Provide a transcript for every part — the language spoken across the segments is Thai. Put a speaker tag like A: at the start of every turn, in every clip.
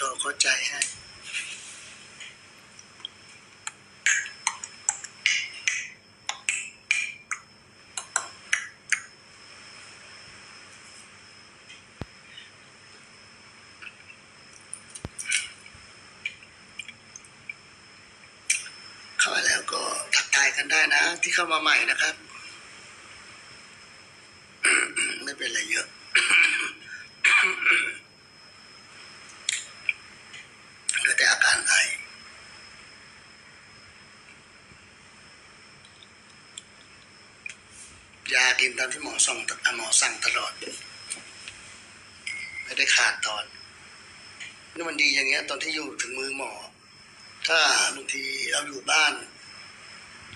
A: เขาเข้าใจให้เข้ามาแล้วก็ทักทายกันได้นะ ที่เข้ามาใหม่นะครับ ไม่เป็นไรเยอะ เหลือแต่อาการไอ ยากินตามที่หมอส่งหมอสั่งตลอด ไม่ได้ขาดตอนนี่มันดีอย่างเงี้ย ตอนที่อยู่ถึงมือหมอ ถ้าบางทีเราอยู่บ้าน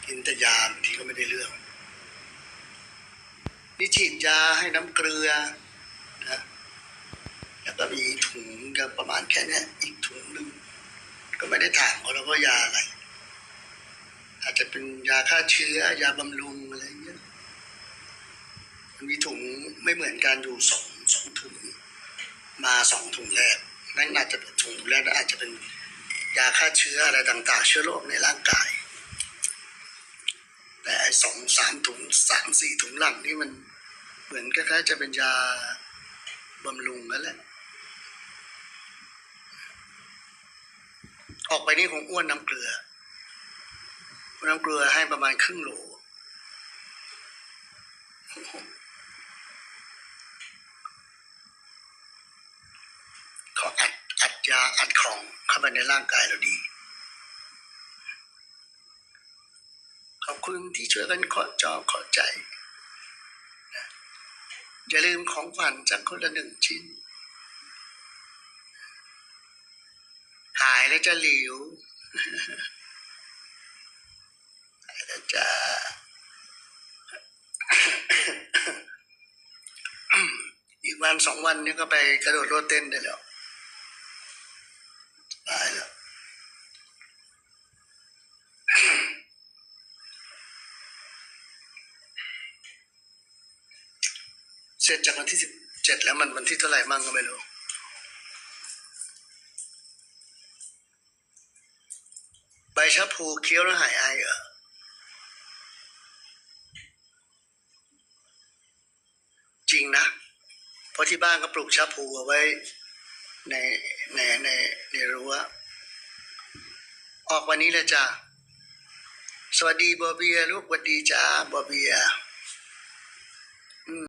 A: กินแต่ยาบางทีก็ไม่ได้เรื่องนี่ฉีดยาให้น้ำเกลือนะแล้วก็มีถุงก็ประมาณแค่นี้อีกถุงหนึ่งก็ไม่ได้ถามเขาแล้วว่ายาอะไร อาจจะเป็นยาฆ่าเชื้อยาบำรุงอะไร มีถุงไม่เหมือนกันอยู่สองสองถุงมาสองถุงแรกนั่นอาจจะเป็นถุงแรกอาจจะเป็นยาฆ่าเชื้ออะไรต่างๆ เชื้อโรคในร่างกาย แต่สองสามถุงสามสี่ถุงหลังนี่มันเหมือนคล้ายๆจะเป็นยาบำรุงนั่นแหละออกไปนี่คงอ้วนน้ำเกลือนน้ำเกลือให้ประมาณครึ่งโล เขาอั ดอัดยาอัดของเข้าไปในร่างกายเราดี ขอบคุณที่ช่วยกันขอจอขอใจนะอย่าลืมของขวัญจากคนละหนึ่งชิ้น หายแล้วจะหลิวหายแล้วจะอีกวันสองวันนี้ก็ไปกระโดดโลดเต้นได้แล้ว ตายแล้วเสร็จจากวันที่สิบเจ็ดแล้วมันวันที่เท่าไหร่มั่งก็ไม่รู้ใบชะพูเคี้ยวแล้วหายไอเหรอจริงนะ เพราะที่บ้านก็ปลูกชะพูเอาไว้ ในในในในรั้วออกวันนี้เลยจ้าสวัสดีบอเบียลูกสวัสดีจ้าบอเบียอืม